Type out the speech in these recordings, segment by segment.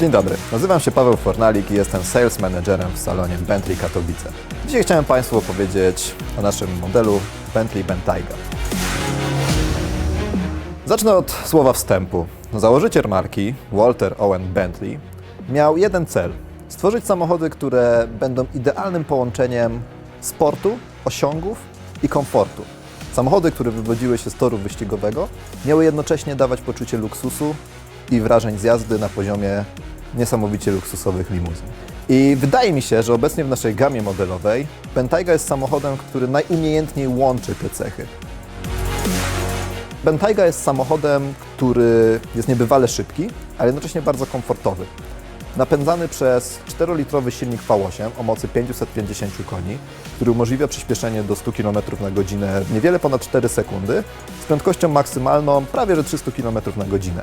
Dzień dobry, nazywam się Paweł Fornalik i jestem sales managerem w salonie Bentley Katowice. Dzisiaj chciałem Państwu opowiedzieć o naszym modelu Bentley Bentayga. Zacznę od słowa wstępu. Założyciel marki, Walter Owen Bentley, miał jeden cel: stworzyć samochody, które będą idealnym połączeniem sportu, osiągów i komfortu. Samochody, które wywodziły się z toru wyścigowego, miały jednocześnie dawać poczucie luksusu i wrażeń z jazdy na poziomie niesamowicie luksusowych limuzyn. I wydaje mi się, że obecnie w naszej gamie modelowej Bentayga jest samochodem, który najumiejętniej łączy te cechy. Bentayga jest samochodem, który jest niebywale szybki, ale jednocześnie bardzo komfortowy. Napędzany przez 4-litrowy silnik V8 o mocy 550 koni, który umożliwia przyspieszenie do 100 km na godzinę niewiele ponad 4 sekundy z prędkością maksymalną prawie że 300 km na godzinę.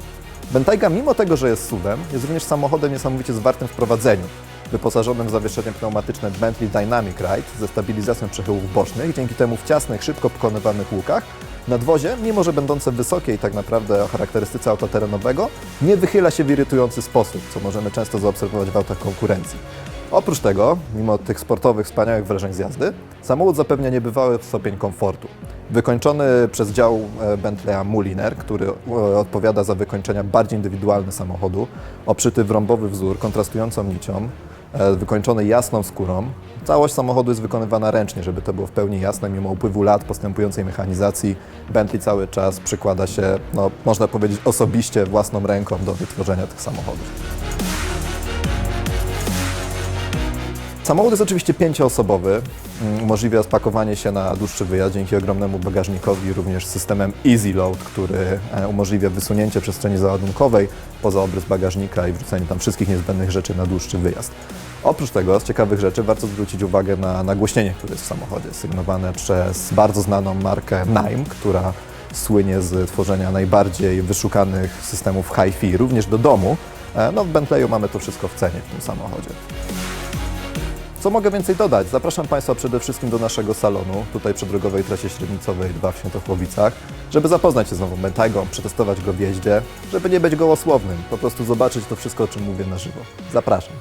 Bentayga, mimo tego, że jest SUV-em, jest również samochodem niesamowicie zwartym w prowadzeniu, wyposażonym w zawieszenie pneumatyczne Bentley Dynamic Ride ze stabilizacją przechyłów bocznych, dzięki temu w ciasnych, szybko pokonywanych łukach nadwozie, mimo że będące wysokie i tak naprawdę o charakterystyce auta terenowego, nie wychyla się w irytujący sposób, co możemy często zaobserwować w autach konkurencji. Oprócz tego, mimo tych sportowych, wspaniałych wrażeń z jazdy, samochód zapewnia niebywały stopień komfortu. Wykończony przez dział e, Bentleya Mulliner, który e, odpowiada za wykończenia bardziej indywidualne samochodu, oprzyty w rąbowy wzór, kontrastującą nicią, e, wykończony jasną skórą. Całość samochodu jest wykonywana ręcznie, żeby to było w pełni jasne. Mimo upływu lat postępującej mechanizacji, Bentley cały czas przykłada się, no, można powiedzieć, osobiście własną ręką do wytworzenia tych samochodów. Samochód jest oczywiście pięcioosobowy. Mm, Umożliwia spakowanie się na dłuższy wyjazd dzięki ogromnemu bagażnikowi, również systemem Easy Load, który e, umożliwia wysunięcie przestrzeni załadunkowej poza obrys bagażnika i wrzucenie tam wszystkich niezbędnych rzeczy na dłuższy wyjazd. Oprócz tego, z ciekawych rzeczy, warto zwrócić uwagę na nagłośnienie, które jest w samochodzie, sygnowane przez bardzo znaną markę Naim, która słynie z tworzenia najbardziej wyszukanych systemów hi-fi, również do domu. E, No w Bentleyu mamy to wszystko w cenie w tym samochodzie. Co mogę więcej dodać? Zapraszam Państwa przede wszystkim do naszego salonu, tutaj przy drogowej trasie średnicowej 2 w Świętochłowicach, żeby zapoznać się z nową Bentaygą, przetestować go w jeździe, żeby nie być gołosłownym, po prostu zobaczyć to wszystko, o czym mówię na żywo. Zapraszam.